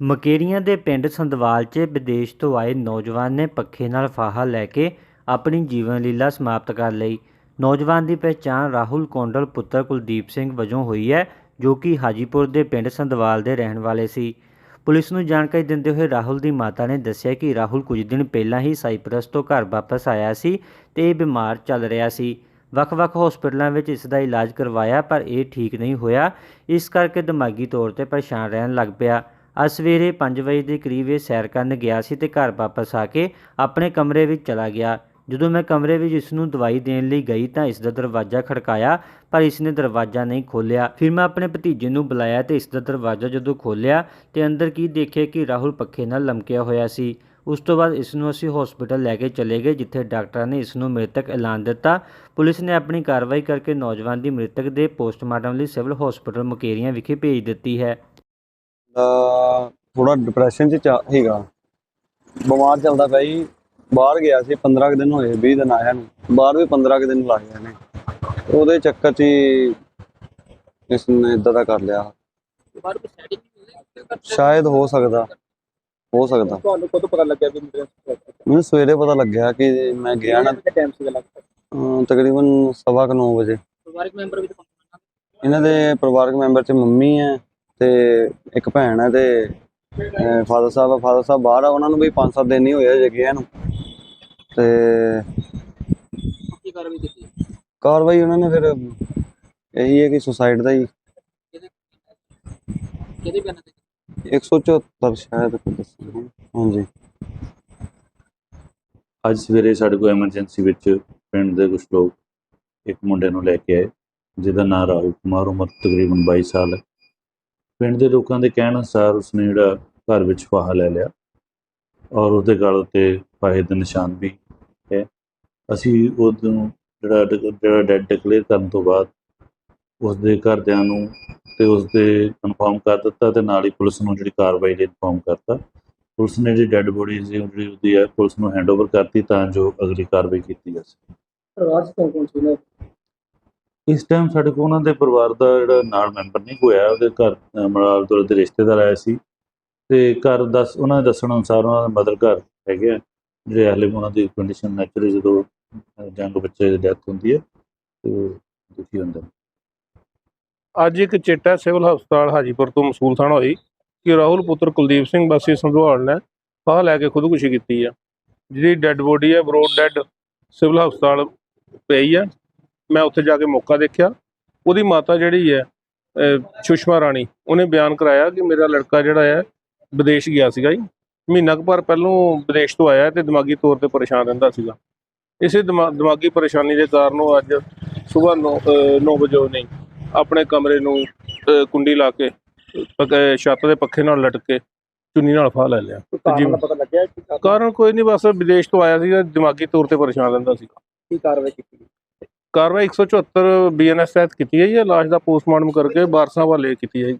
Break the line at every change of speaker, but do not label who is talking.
ਮਕੇਰੀਆਂ ਦੇ ਪਿੰਡ ਸੰਧਵਾਲ 'ਚ ਵਿਦੇਸ਼ ਤੋਂ ਆਏ ਨੌਜਵਾਨ ਨੇ ਪੱਖੇ ਨਾਲ ਫਾਹਾ ਲੈ ਕੇ ਆਪਣੀ ਜੀਵਨ ਲੀਲਾ ਸਮਾਪਤ ਕਰ ਲਈ। ਨੌਜਵਾਨ ਦੀ ਪਹਿਚਾਣ ਰਾਹੁਲ ਕੌਂਡਲ ਪੁੱਤਰ ਕੁਲਦੀਪ ਸਿੰਘ ਵਜੋਂ ਹੋਈ ਹੈ, ਜੋ ਕਿ ਹਾਜੀਪੁਰ ਦੇ ਪਿੰਡ ਸੰਧਵਾਲ ਦੇ ਰਹਿਣ ਵਾਲੇ ਸੀ। ਪੁਲਿਸ ਨੂੰ ਜਾਣਕਾਰੀ ਦਿੰਦੇ ਹੋਏ ਰਾਹੁਲ ਦੀ ਮਾਤਾ ਨੇ ਦੱਸਿਆ ਕਿ ਰਾਹੁਲ ਕੁਝ ਦਿਨ ਪਹਿਲਾਂ ਹੀ ਸਾਈਪ੍ਰਸ ਤੋਂ ਘਰ ਵਾਪਸ ਆਇਆ ਸੀ ਤੇ ਇਹ ਬਿਮਾਰ ਚੱਲ ਰਿਹਾ ਸੀ। ਵੱਖ-ਵੱਖ ਹਸਪਤਾਲਾਂ ਵਿੱਚ ਇਸ ਦਾ ਇਲਾਜ ਕਰਵਾਇਆ, ਪਰ ਇਹ ਠੀਕ ਨਹੀਂ ਹੋਇਆ। ਇਸ ਕਰਕੇ ਦਿਮਾਗੀ ਤੌਰ ਤੇ ਪਰੇਸ਼ਾਨ ਰਹਿਣ ਲੱਗ ਪਿਆ। ਅੱਜ ਸਵੇਰੇ 5 ਵਜੇ ਦੇ ਕਰੀਬ ਇਹ ਸੈਰ ਕਰਨ ਗਿਆ ਸੀ ਤੇ ਘਰ ਵਾਪਸ ਆ ਕੇ ਆਪਣੇ ਕਮਰੇ ਵਿੱਚ ਚਲਾ ਗਿਆ। ਜਦੋਂ ਮੈਂ ਕਮਰੇ ਵਿੱਚ ਇਸ ਨੂੰ ਦਵਾਈ ਦੇਣ ਲਈ ਗਈ ਤਾਂ ਇਸ ਦਾ ਦਰਵਾਜ਼ਾ ਖੜਕਾਇਆ, ਪਰ ਇਸ ਨੇ ਦਰਵਾਜ਼ਾ ਨਹੀਂ ਖੋਲ੍ਹਿਆ। ਫਿਰ ਮੈਂ ਆਪਣੇ ਭਤੀਜੇ ਨੂੰ ਬੁਲਾਇਆ ਤੇ ਇਸ ਦਾ ਦਰਵਾਜ਼ਾ ਜਦੋਂ ਖੋਲ੍ਹਿਆ ਤੇ ਅੰਦਰ ਕੀ ਦੇਖਿਆ ਕਿ ਰਾਹੁਲ ਪੱਖੇ ਨਾਲ ਲਮਕਿਆ ਹੋਇਆ ਸੀ। ਉਸ ਤੋਂ ਬਾਅਦ ਇਸ ਨੂੰ ਅਸੀਂ ਹਸਪੀਟਲ ਲੈ ਕੇ ਚਲੇ ਗਏ, ਜਿੱਥੇ ਡਾਕਟਰਾਂ ਨੇ ਇਸ ਨੂੰ ਮ੍ਰਿਤਕ ਐਲਾਨ ਦਿੱਤਾ। ਪੁਲਿਸ ਨੇ ਆਪਣੀ ਕਾਰਵਾਈ ਕਰਕੇ ਨੌਜਵਾਨ ਦੀ ਮ੍ਰਿਤਕ ਦੇ ਪੋਸਟਮਾਰਟਮ ਲਈ ਸਿਵਲ ਹਸਪੀਟਲ ਮੁਕੇਰੀਆਂ ਵਿਖੇ ਭੇਜ ਦਿੱਤੀ ਹੈ।
ਥੋੜਾ ਡਿਪਰੈਸ਼ਨ ਚ ਸੀਗਾ। ਬਿਮਾਰ ਚੱਲਦਾ ਪਿਆ ਜੀ। ਬਾਹਰ ਗਿਆ ਸੀ 15 ਕੁ ਦਿਨ ਹੋਏ 20 ਦਿਨ ਆਇਆ ਨੂੰ। ਬਾਹਰ ਵੀ 15 ਕੁ ਦਿਨ ਲੱਗ ਗਏ ਨੇ ਉਹਦੇ ਚੱਕਰ 'ਚ ਇਸ ਨੇ ਇਦਾਂ ਦਾ ਕਰ ਲਿਆ। ਸ਼ਾਇਦ ਹੋ ਸਕਦਾ। ਹੋ ਸਕਦਾ।
ਤੁਹਾਨੂੰ ਕਦੋਂ ਪਤਾ ਲੱਗਿਆ ਹੈ
ਮੈਨੂੰ ਸਵੇਰੇ ਪਤਾ ਲੱਗਿਆ ਕਿ ਮੈਂ ਗਿਆ ਨਾ
ਟਾਈਮ ਸੀਗਾ ਲੱਗਦਾ
ਤਕਰੀਬਨ ਕੁ ਵਜੇ।
ਪਰਿਵਾਰਕ ਮੈਂਬਰ ਵੀ
ਇਹਨਾਂ ਦੇ ਪਰਿਵਾਰਕ ਮੈਂਬਰ 'ਚ ਮੰਮੀ ਹੈ। ਤੇ ਇੱਕ ਭੈਣ ਹੈ ਤੇ ਫਾਦਰ ਸਾਹਿਬ ਫਾਦਰ ਸਾਹਿਬ ਬਾਹਰ ਆ ਉਹਨਾਂ ਨੂੰ ਵੀ 5-7 ਦਿਨ ਹੀ ਹੋਏ ਹਜੇ ਗਿਆ ਨੂੰ ਤੇ
ਕੀ ਕਾਰਵਾਈ ਕੀਤੀ?
ਕਾਰਵਾਈ ਉਹਨਾਂ ਨੇ ਫਿਰ ਇਹੀ ਹੈ ਕਿ ਸੁਸਾਈਡ ਦਾ ਹੀ।
ਕਿਹਦੇ ਕਿਹਦੇ ਬਿਆਨ ਤੇ?
174 ਸ਼ਾਇਦ ਦੱਸਣਾ ਹਾਂਜੀ।
ਅੱਜ ਸਵੇਰੇ ਸਾਡੇ ਕੋਲ ਐਮਰਜੈਂਸੀ ਵਿੱਚ ਪਿੰਡ ਦੇ ਕੁਝ ਲੋਕ ਇੱਕ ਮੁੰਡੇ ਨੂੰ ਲੈ ਕੇ ਆਏ ਜਿਹਦਾ ਨਾਮ ਰਾਹੁਲ ਕੁਮਾਰ ਉਮਰ ਤਕਰੀਬਨ 22 ਸਾਲ ਹੈ। ਪਿੰਡ ਦੇ ਲੋਕਾਂ ਦੇ ਕਹਿਣ ਅਨੁਸਾਰ ਉਸਨੇ ਜਿਹੜਾ ਘਰ ਵਿੱਚ ਫਾਹਾ ਲੈ ਲਿਆ ਔਰ ਉਹਦੇ ਗਲ ਉੱਤੇ ਫਾਹੇ ਦੇ ਨਿਸ਼ਾਨ ਵੀ ਹੈ। ਅਸੀਂ ਉਹਨੂੰ ਜਿਹੜਾ ਜਿਹੜਾ ਡੈਡ ਡਿਕਲੇਅਰ ਕਰਨ ਤੋਂ ਬਾਅਦ ਉਸਦੇ ਘਰਦਿਆਂ ਨੂੰ ਤੇ ਉਸਦੇ ਕਨਫਰਮ ਕਰ ਦਿੱਤਾ ਤੇ ਨਾਲ ਹੀ ਪੁਲਿਸ ਨੂੰ ਜਿਹੜੀ ਕਾਰਵਾਈ ਲਈ ਇਨਫੋਰਮ ਕਰਤਾ। ਪੁਲਿਸ ਨੇ ਜਿਹੜੀ ਡੈੱਡ ਬੋਡੀ ਸੀ ਉਹ ਜਿਹੜੀ ਉਹਦੀ ਹੈ, ਪੁਲਿਸ ਨੂੰ ਹੈਂਡਓਵਰ ਕਰਤੀ ਤਾਂ ਜੋ ਅਗਲੀ ਕਾਰਵਾਈ ਕੀਤੀ ਜਾ ਸਕੇ।
ਪਰਿਵਾਰ ਚ ਕੌਣ ਸੀ?
ਇਸ ਟਾਈਮ ਸਾਡੇ ਕੋਲ ਉਹਨਾਂ ਦੇ ਪਰਿਵਾਰ ਦਾ ਜਿਹੜਾ ਨਾਲ ਮੈਂਬਰ ਨਹੀਂ ਹੋਇਆ ਉਹਦੇ ਘਰ ਮਲਾਲ ਤੋਂ ਦੇ ਰਿਸ਼ਤੇਦਾਰ ਆਏ ਸੀ। ਤੇ ਘਰ ਦੱਸ ਉਹਨਾਂ ਦੇ ਦੱਸਣ ਅਨੁਸਾਰ ਉਹਨਾਂ ਦਾ ਮਦਰ ਘਰ ਹੈਗੇ ਆ। ਜਿਹੜੇ ਹਾਲੇ ਉਹਨਾਂ ਦੀ ਕੰਡੀਸ਼ਨ ਨੈਚੁਰਲੀ ਜਦੋਂ ਅਹ, ਜੰਗ ਬੱਚੇ ਦੀ ਡੈਥ ਹੁੰਦੀ ਹੈ ਤੇ ਦੁਖੀ ਹੁੰਦਾ
ਅੱਜ ਇੱਕ ਚਿੱਟਾ ਸਿਵਲ ਹਸਪਤਾਲ ਹਾਜੀਪੁਰ ਤੋਂ ਮਸੂਲ ਥਾਣਾ ਹੋਈ ਕਿ ਰਾਹੁਲ ਪੁੱਤਰ ਕੁਲਦੀਪ ਸਿੰਘ ਵਾਸੀ ਸੰਧਵਾਲ ਨੇ ਫਾਹ ਲੈ ਕੇ ਖੁਦਕੁਸ਼ੀ ਕੀਤੀ ਆ। ਜਿਹਦੀ ਡੈੱਡ ਬੋਡੀ ਹੈ ਬਰੋਡ ਡੈੱਡ ਸਿਵਲ ਹਸਪਤਾਲ ਪਈ ਆ। ਮੈਂ ਉੱਥੇ ਜਾ ਕੇ ਮੌਕਾ ਦੇਖਿਆ। ਉਹਦੀ ਮਾਤਾ ਜਿਹੜੀ ਹੈ ਸੁਸ਼ਮਾ ਰਾਣੀ ਉਹਨੇ ਬਿਆਨ ਕਰਾਇਆ ਕਿ ਮੇਰਾ ਲੜਕਾ ਜਿਹੜਾ ਹੈ ਵਿਦੇਸ਼ ਗਿਆ ਸੀਗਾ ਜੀ। ਮਹੀਨਾ ਕੁ ਪਰ ਪਹਿਲੋਂ ਵਿਦੇਸ਼ ਤੋਂ ਆਇਆ ਤੇ ਦਿਮਾਗੀ ਤੌਰ ਤੇ ਪਰੇਸ਼ਾਨ ਰਹਿੰਦਾ ਸੀਗਾ। ਇਸੇ ਦਿਮਾ- ਦਿਮਾਗੀ ਪਰੇਸ਼ਾਨੀ ਦੇ ਕਾਰਨ ਉਹ ਅੱਜ ਸਵੇਰ 9 ਵਜੇ ਉਹਨੇ ਆਪਣੇ ਕਮਰੇ ਨੂੰ ਕੁੰਡੀ ਲਾ ਕੇ ਛੱਤ ਦੇ ਪੱਖੇ ਨਾਲ ਲਟਕ ਕੇ ਚੁੰਨੀ ਨਾਲ ਫਾਹ ਲੈ ਲਿਆ।
ਕੋਈ ਕਾਰਨ
ਜੀ।
ਦਾ ਪਤਾ ਲੱਗਿਆ
ਕਾਰਨ ਕੋਈ ਨਹੀਂ ਬਸ ਵਿਦੇਸ਼ ਤੋਂ ਆਇਆ ਸੀਗਾ ਦਿਮਾਗੀ ਤੌਰ ਤੇ ਪਰੇਸ਼ਾਨ ਰਹਿੰਦਾ ਸੀ
ਕੀ ਕਾਰਵਾਈ ਕੀਤੀ
ਕਾਰਵਾਈ 174 ਬੀਐਨਐਸ ਤਹਿਤ ਕੀਤੀ ਹੈ ਜੀ ਲਾਸ਼ ਦਾ ਪੋਸਟਮਾਰਟਮ ਕਰਕੇ ਵਾਰਸਾਂ ਹਵਾਲੇ ਕੀਤੀ ਹੈ